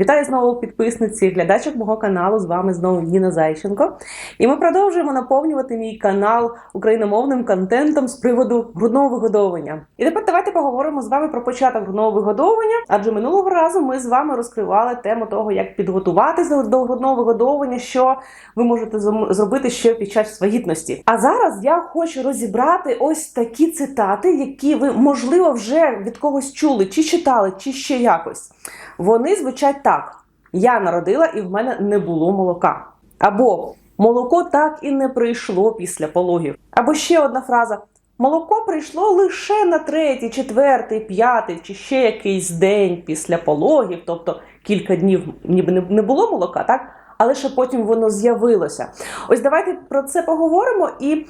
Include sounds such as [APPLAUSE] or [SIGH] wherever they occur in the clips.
Вітаю знову підписниці, глядачок мого каналу. З вами знову Ніна Зайченко. І ми продовжуємо наповнювати мій канал україномовним контентом з приводу грудного вигодовування. І тепер давайте поговоримо з вами про початок грудного вигодовування. Адже минулого разу ми з вами розкривали тему того, як підготуватися до грудного вигодовування, що ви можете зробити ще під час вагітності. А зараз я хочу розібрати ось такі цитати, які ви можливо вже від когось чули, чи читали, чи ще якось. Вони звучать так: я народила і в мене не було молока. Або молоко так і не прийшло після пологів. Або ще одна фраза: молоко прийшло лише на третій, четвертий, п'ятий чи ще якийсь день після пологів, тобто кілька днів ніби не- було молока, так? Але ще потім воно з'явилося. Ось давайте про це поговоримо і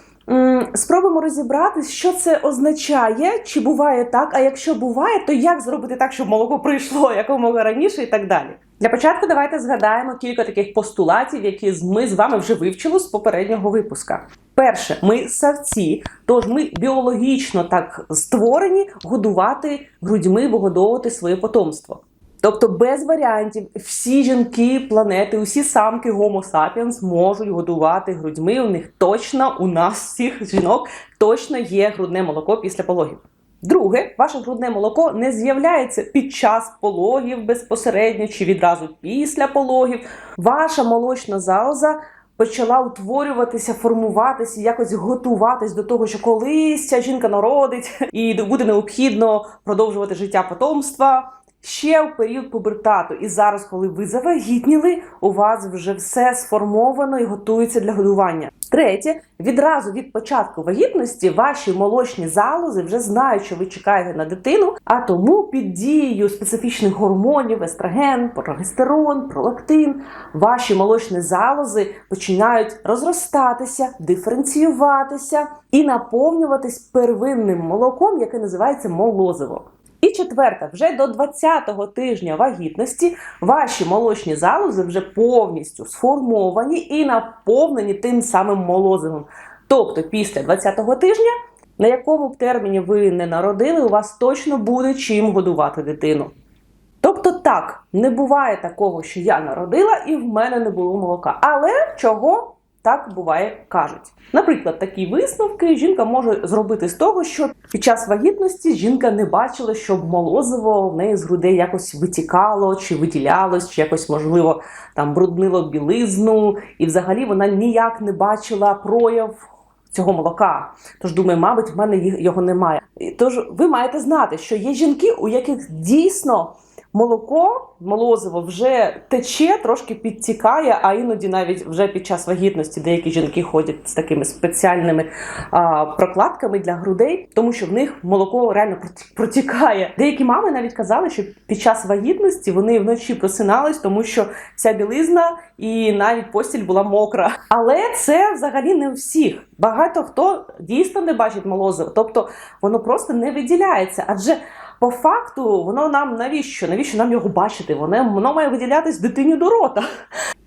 спробуємо розібратись, що це означає, чи буває так. А якщо буває, то як зробити так, щоб молоко прийшло якомога раніше і так далі. Для початку давайте згадаємо кілька таких постулатів, які ми з вами вже вивчили з попереднього випуска. Перше, ми савці, тож ми біологічно так створені годувати грудьми, вигодовувати своє потомство. Тобто без варіантів всі жінки планети, усі самки Homo sapiens можуть годувати грудьми. У них точно у нас всіх жінок точно є грудне молоко після пологів. Друге, ваше грудне молоко не з'являється під час пологів безпосередньо чи відразу після пологів. Ваша молочна залоза почала утворюватися, формуватися, якось готуватись до того, що колись ця жінка народить і буде необхідно продовжувати життя потомства. Ще в період пубертату, і зараз, коли ви завагітніли, у вас вже все сформовано і готується для годування. Третє, відразу від початку вагітності ваші молочні залози вже знають, що ви чекаєте на дитину, а тому під дією специфічних гормонів, естроген, прогестерон, пролактин, ваші молочні залози починають розростатися, диференціюватися і наповнюватись первинним молоком, яке називається молозиво. І четверте, вже до 20-го тижня вагітності ваші молочні залози вже повністю сформовані і наповнені тим самим молозивом. Тобто, після 20-го тижня, на якому б терміні ви не народили, у вас точно буде чим годувати дитину. Тобто, так, не буває такого, що я народила і в мене не було молока. Але чого так буває, кажуть. Наприклад, такі висновки жінка може зробити з того, що під час вагітності жінка не бачила, щоб молозиво в неї з грудей якось витікало, чи виділялось, чи якось, можливо, там бруднило білизну, і взагалі вона ніяк не бачила прояв. Цього молока, тож думаю, мабуть, в мене його немає. Тож ви маєте знати, що є жінки, у яких дійсно молоко, молозиво вже тече, трошки підтікає, а іноді навіть вже під час вагітності деякі жінки ходять з такими спеціальними а, прокладками для грудей, тому що в них молоко реально проті- протікає. Деякі мами навіть казали, що під час вагітності вони вночі просинались, тому що вся білизна і навіть постіль була мокра. Але це взагалі не у всіх. Багато хто дійсно не бачить молозиво, тобто воно просто не виділяється, адже по факту воно нам навіщо? Навіщо нам його бачити? Воно, воно має виділятись дитині до рота.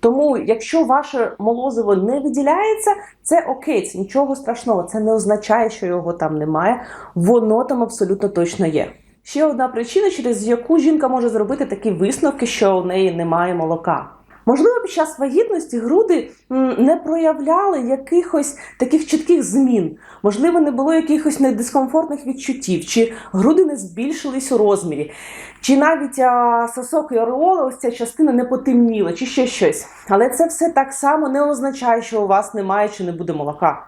Тому, якщо ваше молозиво не виділяється, це окей, це нічого страшного. Це не означає, що його там немає. Воно там абсолютно точно є. Ще одна причина, через яку жінка може зробити такі висновки, що у неї немає молока. Можливо, під час вагітності груди не проявляли якихось таких чітких змін. Можливо, не було якихось недискомфортних відчуттів, чи груди не збільшились у розмірі, чи навіть а, сосок і ореола, ось ця частина не потемніла, чи ще щось. Але це все так само не означає, що у вас немає чи не буде молока.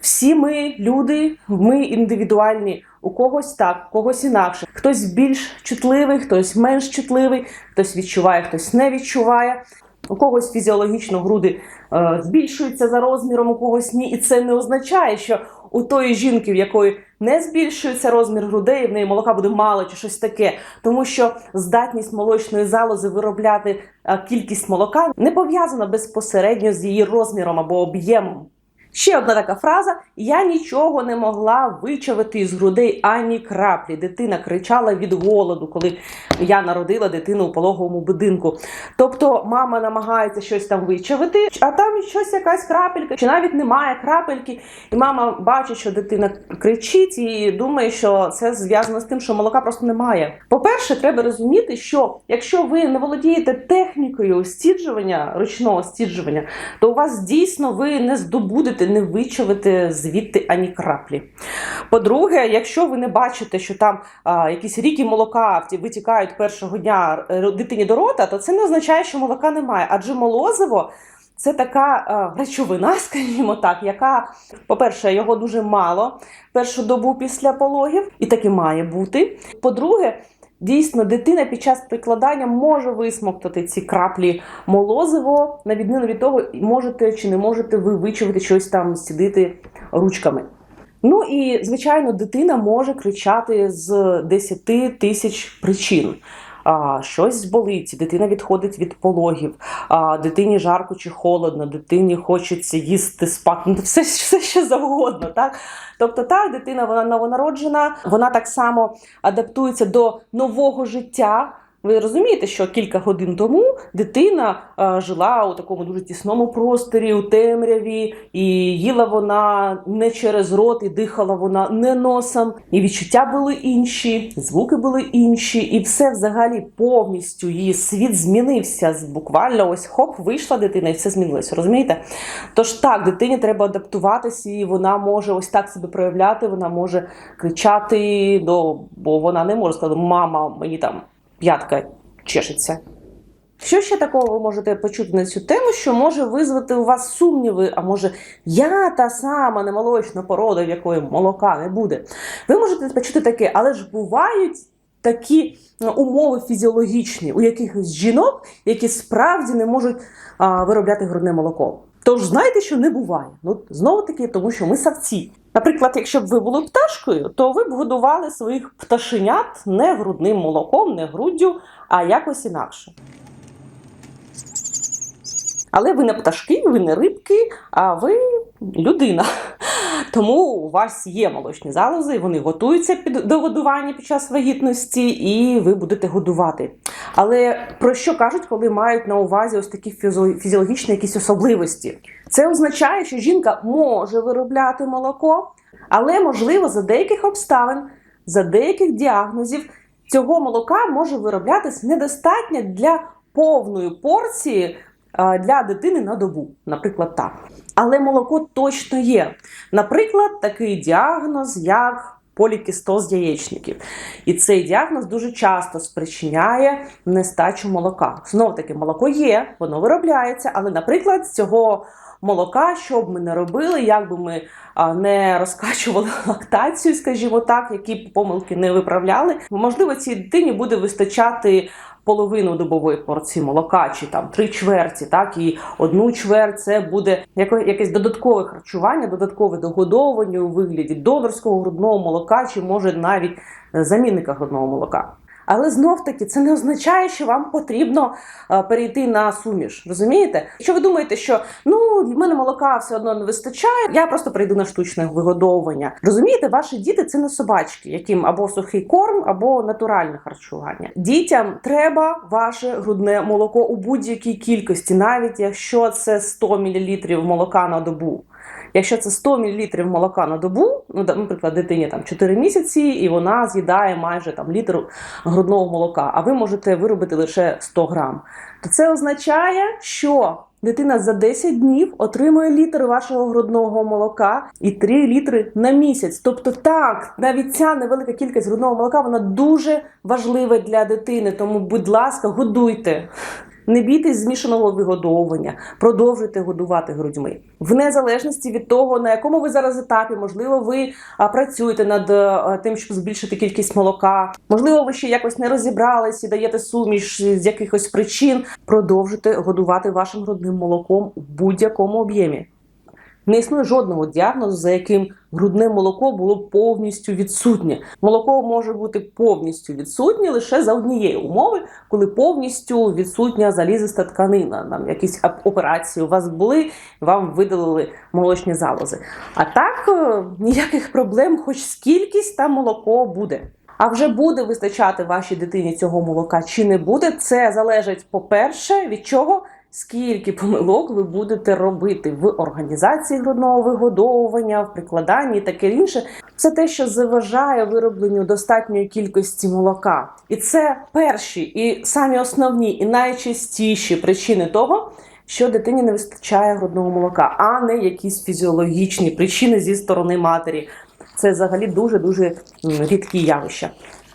Всі ми люди, ми індивідуальні. У когось так, у когось інакше. Хтось більш чутливий, хтось менш чутливий, хтось відчуває, хтось не відчуває. У когось фізіологічно груди е, збільшуються за розміром, у когось ні. І це не означає, що у тої жінки, в якої не збільшується розмір грудей, в неї молока буде мало чи щось таке. Тому що здатність молочної залози виробляти е, кількість молока не пов'язана безпосередньо з її розміром або об'ємом. Ще одна така фраза: я нічого не могла вичавити з грудей ані краплі. Дитина кричала від голоду, коли я народила дитину у пологовому будинку. Тобто мама намагається щось там вичавити, а там щось якась крапелька, чи навіть немає крапельки, і мама бачить, що дитина кричить і думає, що це зв'язано з тим, що молока просто немає. По-перше, треба розуміти, що якщо ви не володієте технікою стіджування, ручного стіджування, то у вас дійсно ви не здобудете, не вичавите звідти ані краплі. По-друге, якщо ви не бачите, що там а, якісь ріки молока витікають першого дня е, дитині до рота, то це не означає, що молока немає, адже молозиво. Це така е, речовина, [LAUGHS] скажімо так, яка, по-перше, його дуже мало першу добу після пологів, і таки має бути. По-друге, дійсно, дитина під час прикладання може висмоктати ці краплі молозиво, на відміну від того, можете чи не можете ви вичувати щось там, сідити ручками. Ну і звичайно, дитина може кричати з 10 тисяч причин. Щось болить, дитина відходить від пологів, дитині жарко чи холодно, дитині хочеться їсти спати, ну, все, все що завгодно. Так? Тобто, так, дитина вона новонароджена, вона так само адаптується до нового життя. Ви розумієте, що кілька годин тому дитина е, жила у такому дуже тісному просторі, у темряві, і їла вона не через рот, і дихала вона не носом, і відчуття були інші, звуки були інші, і все взагалі повністю її світ змінився. Буквально ось хоп, вийшла дитина, і все змінилося. Розумієте? Тож так, дитині треба адаптуватися, і вона може ось так себе проявляти, вона може кричати, ну, бо вона не може сказати, мама, мені там п'ятка чешеться. Що ще такого ви можете почути на цю тему, що може визвати у вас сумніви, а може я та сама немолочна порода, в якої молока не буде. Ви можете почути таке, але ж бувають такі ну, умови фізіологічні у якихось жінок, які справді не можуть а, виробляти грудне молоко. Тож знаєте, що не буває. Ну знову таки, тому що ми савці. Наприклад, якщо б ви були пташкою, то ви б годували своїх пташенят не грудним молоком, не груддю, а якось інакше. Але ви не пташки, ви не рибки, а ви людина. Тому у вас є молочні залози, вони готуються під до годування під час вагітності, і ви будете годувати. Але про що кажуть, коли мають на увазі ось такі фізіологічні якісь особливості? Це означає, що жінка може виробляти молоко, але можливо за деяких обставин, за деяких діагнозів цього молока може вироблятись недостатньо для повної порції для дитини на добу, наприклад, так. Але молоко точно є. Наприклад, такий діагноз, як полікістоз яєчників. І цей діагноз дуже часто спричиняє нестачу молока. Знов таки, молоко є, воно виробляється, але, наприклад, з цього молока, що б ми не робили, як би ми не розкачували [LAUGHS] лактацію, скажімо так, які б помилки не виправляли, можливо, цій дитині буде вистачати половину добової порції молока, чи там три чверті, так і одну чверть це буде якесь додаткове харчування, додаткове догодовування у вигляді донорського грудного молока, чи може навіть е, замінника грудного молока. Але знов таки це не означає, що вам потрібно е, перейти на суміш. Розумієте? Якщо ви думаєте, що ну в мене молока все одно не вистачає, я просто перейду на штучне вигодовування. Розумієте, ваші діти це не собачки, яким або сухий корм, або натуральне харчування. Дітям треба ваше грудне молоко у будь-якій кількості, навіть якщо це 100 мл молока на добу. Якщо це 100 мл молока на добу, ну наприклад, дитині там 4 місяці, і вона з'їдає майже там літр грудного молока, а ви можете виробити лише 100 грам, то це означає, що дитина за 10 днів отримує літр вашого грудного молока і 3 літри на місяць. Тобто, так, навіть ця невелика кількість грудного молока вона дуже важлива для дитини. Тому, будь ласка, годуйте. Не бійтесь змішаного вигодовування, продовжуйте годувати грудьми. В незалежності від того, на якому ви зараз етапі, можливо, ви працюєте над тим, щоб збільшити кількість молока. Можливо, ви ще якось не розібрались і даєте суміш з якихось причин. Продовжуйте годувати вашим грудним молоком у будь-якому об'ємі. Не існує жодного діагнозу, за яким грудне молоко було повністю відсутнє. Молоко може бути повністю відсутнє лише за однієї умови, коли повністю відсутня залізиста тканина. Там якісь операції у вас були, вам видалили молочні залози. А так е, ніяких проблем, хоч скількись там молоко буде. А вже буде вистачати вашій дитині цього молока чи не буде, це залежить, по-перше, від чого. Скільки помилок ви будете робити в організації грудного вигодовування, в прикладанні і таке інше, це те, що заважає виробленню достатньої кількості молока. І це перші і самі основні і найчастіші причини того, що дитині не вистачає грудного молока, а не якісь фізіологічні причини зі сторони матері. Це взагалі дуже дуже рідкі явища.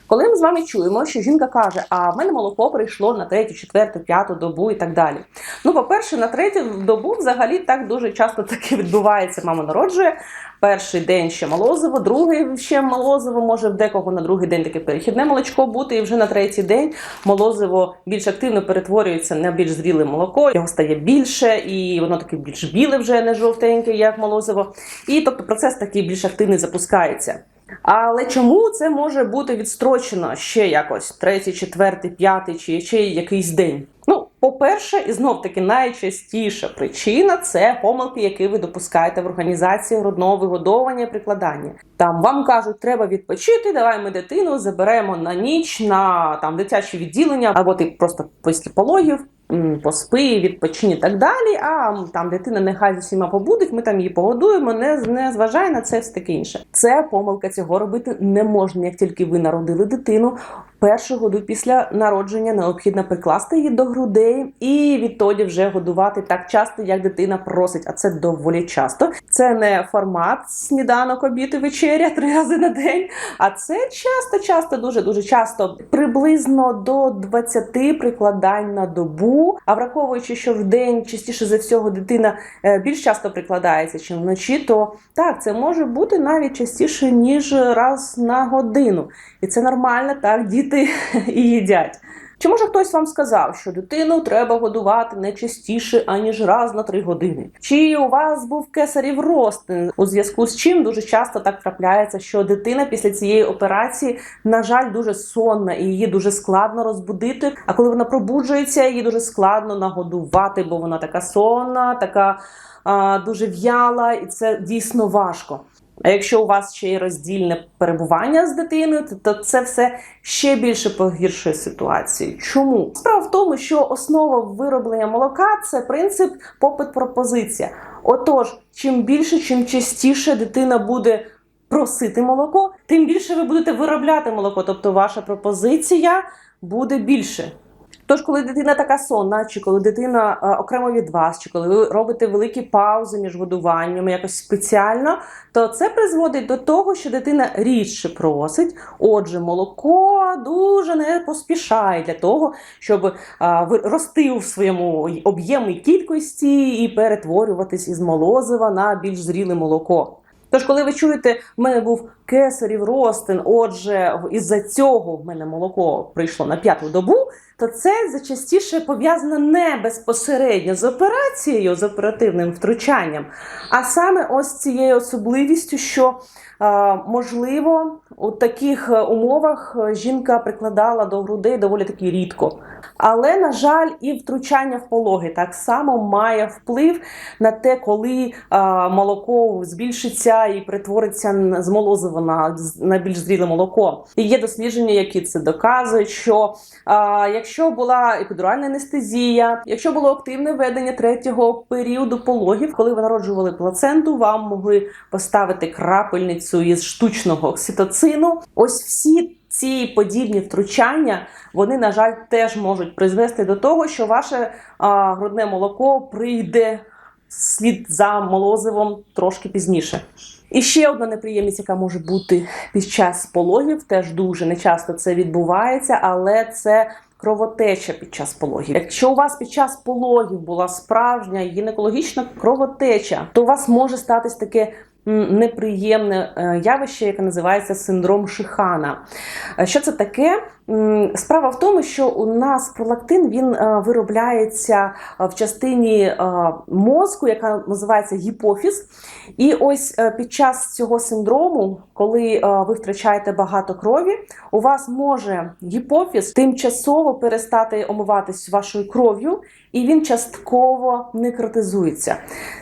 Коли ми з вами чуємо, що жінка каже, а в мене молоко прийшло на третю, четверту, п'яту добу і так далі. Ну, по-перше, на третю добу взагалі так дуже часто таке відбувається. Мама народжує. Перший день ще молозиво, другий ще молозиво, може в декого на другий день таке перехідне молочко бути, і вже на третій день молозиво більш активно перетворюється на більш зріле молоко, його стає більше, і воно таке більш біле вже не жовтеньке, як молозиво. І тобто процес такий більш активний запускається. Але чому це може бути відстрочено ще якось третій, четвертий, п'ятий чи ще якийсь день? Ну, по-перше, і знов таки найчастіша причина це помилки, які ви допускаєте в організації грудного вигодовування і прикладання. Там вам кажуть, треба відпочити, давай ми дитину заберемо на ніч на там дитяче відділення, або ти просто після пологів. Поспи, відпочинь і так далі. А там дитина нехай з усіма побудить, ми там її погодуємо, не, не зважає на це все таке інше. Це помилка цього робити не можна, як тільки ви народили дитину. Першу году після народження необхідно прикласти її до грудей і відтоді вже годувати так часто, як дитина просить. А це доволі часто. Це не формат сніданок, обід і вечеря три рази на день. А це часто, часто, дуже дуже часто, приблизно до 20 прикладань на добу. А враховуючи, що в день частіше за всього дитина е, більш часто прикладається, ніж вночі, то так це може бути навіть частіше ніж раз на годину. І це нормально, так діти і їдять. Чи може хтось вам сказав, що дитину треба годувати не частіше, аніж раз на три години? Чи у вас був кесарів ростин, у зв'язку з чим дуже часто так трапляється, що дитина після цієї операції, на жаль, дуже сонна і її дуже складно розбудити. А коли вона пробуджується, її дуже складно нагодувати, бо вона така сонна, така а, дуже в'яла, і це дійсно важко. А якщо у вас ще й роздільне перебування з дитиною, то- це все ще більше погіршує ситуацію. Чому? Справа в тому, що основа вироблення молока це принцип попит-пропозиція. Отож, чим більше, чим частіше дитина буде просити молоко, тим більше ви будете виробляти молоко, тобто ваша пропозиція буде більше. Тож, коли дитина така сонна, чи коли дитина е, окремо від вас, чи коли ви робите великі паузи між годуваннями якось спеціально, то це призводить до того, що дитина рідше просить. Отже, молоко дуже не поспішає для того, щоб а, ви- рости у своєму об'ємі кількості і перетворюватись із молозива на більш зріле молоко. Тож, коли ви чуєте, в мене був кесарів ростин, отже, із-за цього в мене молоко прийшло на п'яту добу, то це зачастіше пов'язано не безпосередньо з операцією, з оперативним втручанням, а саме ось цією особливістю, що е, можливо у таких е, умовах е, жінка прикладала до грудей доволі таки рідко. Але, на жаль, і втручання в пологи так само має вплив на те, коли молоко збільшиться і перетвориться з молозива на, більш зріле молоко. І є дослідження, які це доказують, що а, якщо була епідуральна анестезія, якщо було активне ведення третього періоду пологів, коли ви народжували плаценту, вам могли поставити крапельницю із штучного окситоцину. Ось всі. Ці подібні втручання вони, на жаль, теж можуть призвести до того, що ваше а, грудне молоко прийде слід за молозивом трошки пізніше. І ще одна неприємність, яка може бути під час пологів, теж дуже нечасто це відбувається, але це кровотеча під час пологів. Якщо у вас під час пологів була справжня гінекологічна кровотеча, то у вас може статись таке неприємне е, явище, яке називається синдром Шихана. Е, Що це таке? Справа в тому, що у нас пролактин він е, виробляється е, в частині е, мозку, яка називається гіпофіз. І ось під час цього синдрому, коли ви втрачаєте багато крові, у вас може гіпофіз тимчасово перестати омиватись вашою кров'ю, і він частково некротизується.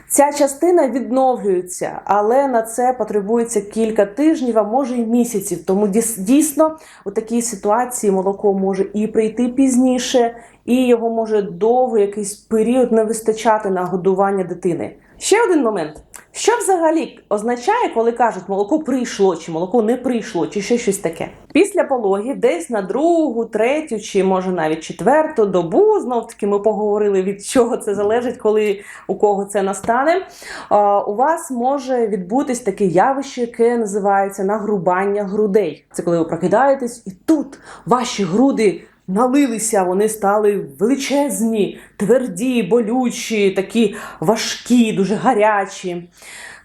Ця частина відновлюється, але на це потребується кілька тижнів, а може й місяців. Тому дійсно у такій ситуації молоко може і прийти пізніше, і його може довго якийсь період не вистачати на годування дитини. Ще один момент. Що взагалі означає, коли кажуть, молоко прийшло, чи молоко не прийшло, чи ще щось таке? Після пологів, десь на другу, третю, чи може навіть четверту добу, знов таки ми поговорили, від чого це залежить, коли у кого це настане. У вас може відбутись таке явище, яке називається нагрубання грудей. Це коли ви прокидаєтесь, і тут ваші груди налилися, вони стали величезні, тверді, болючі, такі важкі, дуже гарячі.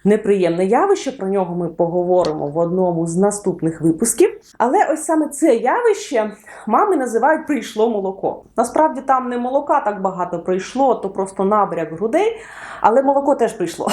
Неприємне явище, про нього ми поговоримо в одному з наступних випусків. Але ось саме це явище мами називають прийшло молоко. Насправді там не молока так багато прийшло, то просто набряк грудей, але молоко теж прийшло.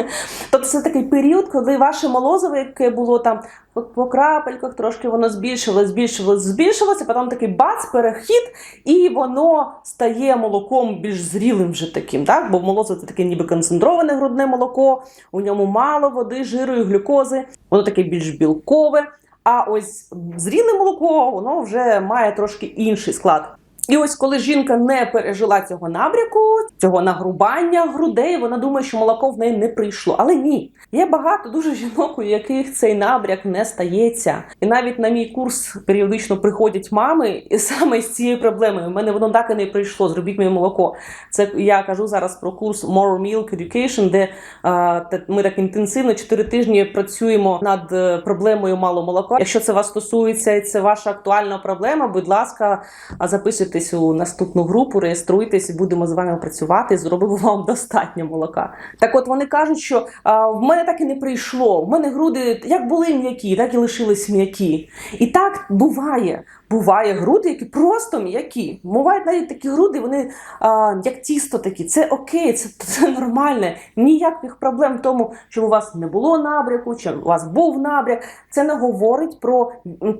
[LAUGHS] Тобто це такий період, коли ваше молозиво, яке було там по- крапельках, трошки воно збільшилось, збільшилось, збільшилося, потім такий бац, перехід, і воно стає молоком більш зрілим вже таким. Так? Бо молозиво це таке ніби концентроване грудне молоко, у ньому мало води, жиру і глюкози, воно таке більш білкове. А ось зріле молоко, воно вже має трошки інший склад. І ось коли жінка не пережила цього набряку, цього нагрубання грудей, вона думає, що молоко в неї не прийшло. Але ні, є багато дуже жінок, у яких цей набряк не стається. І навіть на мій курс періодично приходять мами і саме з цією проблемою. У мене воно так і не прийшло. Зробіть моє молоко. Це я кажу зараз про курс More Milk Education, де а, ми так інтенсивно 4 тижні працюємо над е, проблемою мало молока. Якщо це вас стосується і це ваша актуальна проблема, будь ласка, а записуйтесь у наступну групу, реєструйтесь будемо з вами працювати. Зробимо [LAUGHS] вам достатньо молока. Так, от вони кажуть, що а, в мене так і не прийшло. В мене груди як були м'які, так і лишились м'які. І так буває. Буває груди, які просто м'які. Бувають навіть такі груди, вони а, як тісто такі. Це окей, це, [LAUGHS] це нормальне. Ніяких проблем в тому, що у вас не було набряку, чи у вас був набряк. Це не говорить про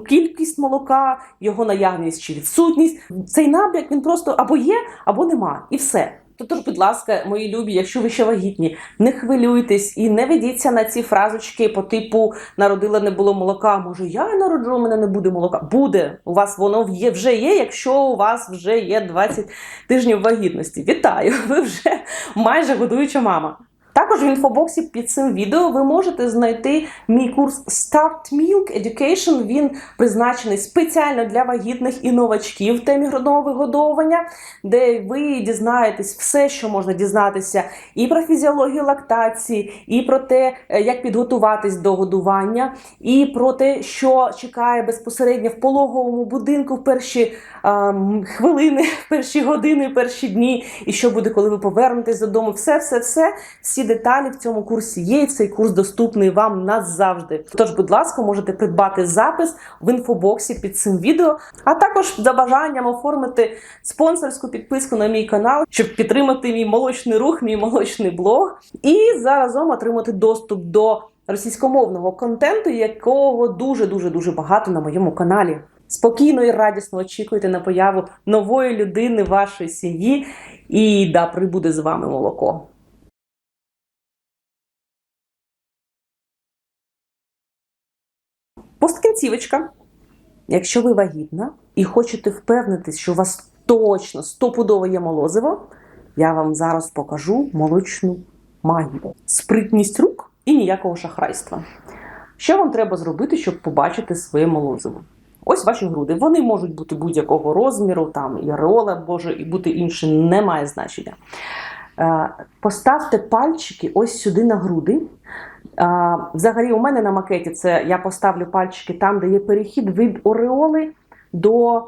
кількість молока, його наявність чи відсутність. Цей набряк він просто або є, або нема, і все. Тож, будь ласка, мої любі, якщо ви ще вагітні, не хвилюйтесь і не ведіться на ці фразочки по типу народила не було молока. Може, я народжу, у мене не буде молока. Буде. У вас воно є, вже є, якщо у вас вже є 20 тижнів вагітності. Вітаю! [LAUGHS] Ви вже майже годуюча мама. Також в інфобоксі під цим відео ви можете знайти мій курс Start Milk Education. Він призначений спеціально для вагітних і новачків в темі грудного вигодовування, де ви дізнаєтесь все, що можна дізнатися, і про фізіологію лактації, і про те, е, як підготуватись до годування, і про те, що чекає безпосередньо в пологовому будинку в перші ем, хвилини, в [LAUGHS] перші години, в перші дні, і що буде, коли ви повернетесь додому. Все, все, все. Всі деталі в цьому курсі є. і Цей курс доступний вам назавжди. Тож, будь ласка, можете придбати запис в інфобоксі під цим відео, а також за бажанням оформити спонсорську підписку на мій канал, щоб підтримати мій молочний рух, мій молочний блог, і заразом отримати доступ до російськомовного контенту, якого дуже дуже дуже багато на моєму каналі. Спокійно і радісно очікуйте на появу нової людини в вашій сім'ї, і да, прибуде з вами молоко. Посткінцівочка. Якщо ви вагітна і хочете впевнитись, що у вас точно стопудово є молозиво, я вам зараз покажу молочну магію. Спритність рук і ніякого шахрайства. Що вам треба зробити, щоб побачити своє молозиво? Ось ваші груди. Вони можуть бути будь-якого розміру, там і ареола може і бути інше, не має значення. Е, Поставте пальчики ось сюди на груди. Взагалі, у мене на макеті це я поставлю пальчики там, де є перехід від ореоли до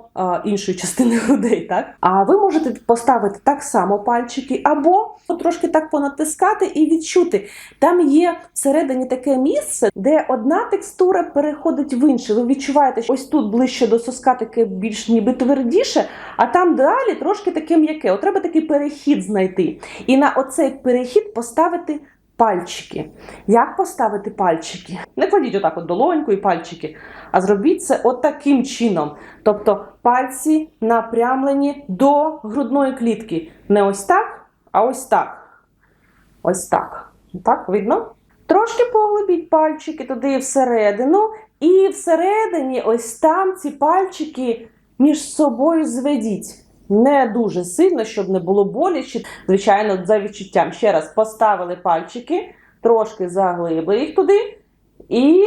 іншої частини [LAUGHS] грудей. Так? А ви можете поставити так само пальчики, або трошки так понатискати і відчути. Там є всередині таке місце, де одна текстура переходить в іншу. Ви відчуваєте, що ось тут ближче до соска таке більш ніби твердіше, а там далі трошки таке м'яке. От треба такий перехід знайти. І на оцей перехід поставити пальчики. Як поставити пальчики? Не кладіть отак от долоньку і пальчики, а зробіть це от таким чином. Тобто пальці напрямлені до грудної клітки. Не ось так, а ось так. Ось так. Так, видно? Трошки поглибіть пальчики туди всередину, і всередині, ось там ці пальчики між собою зведіть. Не дуже сильно, щоб не було боляче. Звичайно, за відчуттям. Ще раз поставили пальчики, трошки заглибли їх туди і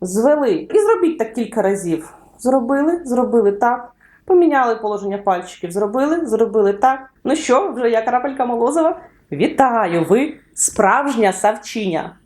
звели. І зробіть так кілька разів. Зробили, зробили так. Поміняли положення пальчиків, зробили, зробили так. Ну що, вже я крапелька Молозова. Вітаю! Ви справжня савчиня!